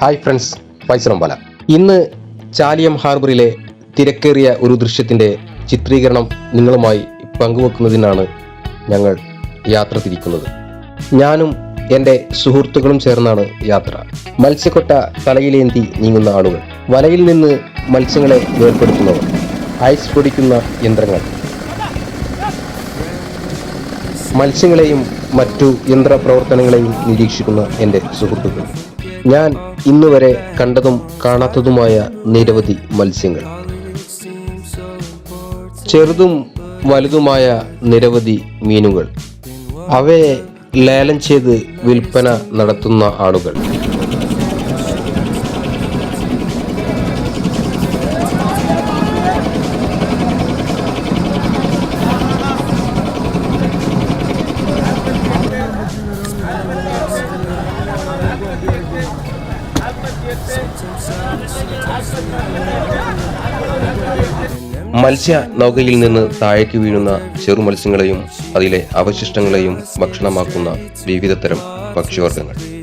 Hi friends പൈസറമ്പല ഇന്ന് ചാലിയം ഹാർബറിലെ തിരക്കേറിയ ഒരു ദൃശ്യത്തിന്റെ ചിത്രീകരണം നിങ്ങളുമായി പങ്കുവെക്കുന്നതിനാണ് ഞങ്ങൾ യാത്ര തിരിക്കുന്നത്. ഞാനും എന്റെ സുഹൃത്തുക്കളും ചേർന്നാണ് യാത്ര. മത്സ്യക്കൊട്ട തലയിലേന്തി നീങ്ങുന്ന ആളുകൾ വലയിൽ നിന്ന് മത്സ്യങ്ങളെ വേർപ്പെടുത്തുന്നവർ ഐസ് പൊടിക്കുന്ന യന്ത്രങ്ങൾ മത്സ്യങ്ങളെയും മറ്റു യന്ത്രപ്രവർത്തനങ്ങളെയും നിരീക്ഷിക്കുന്ന എന്റെ സുഹൃത്തുക്കൾ. ഞാൻ ഇന്നുവരെ കണ്ടതും കാണാത്തതുമായ നിരവധി മത്സ്യങ്ങൾ. ചെറുതും വലുതുമായ നിരവധി മീനുകൾ. അവയെ ലേലം ചെയ്ത് വിൽപ്പന നടത്തുന്ന ആളുകൾ. മത്സ്യ നൗകയിൽ നിന്ന് താഴേക്ക് വീഴുന്ന ചെറു മത്സ്യങ്ങളെയും അതിലെ അവശിഷ്ടങ്ങളെയും ഭക്ഷണമാക്കുന്ന വിവിധതരം പക്ഷിവർഗങ്ങൾ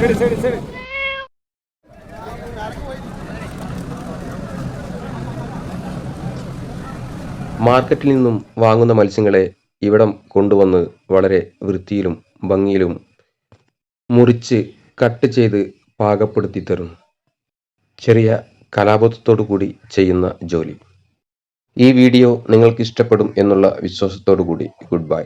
ಸರಿ ಸರಿ ಸರಿ മാർക്കറ്റിൽ നിന്നും വാങ്ങുന്ന മത്സ്യങ്ങളെ ഇവിടം കൊണ്ടുവന്ന് വളരെ വൃത്തിയിലും ഭംഗിയിലും മുറിച്ച് കട്ട് ചെയ്ത് പാകപ്പെടുത്തി തരുന്നു. ചെറിയ കലാബോധത്തോടു കൂടി ചെയ്യുന്ന ജോലി. ഈ വീഡിയോ നിങ്ങൾക്ക് ഇഷ്ടപ്പെടും എന്നുള്ള വിശ്വാസത്തോടു കൂടി ഗുഡ് ബൈ.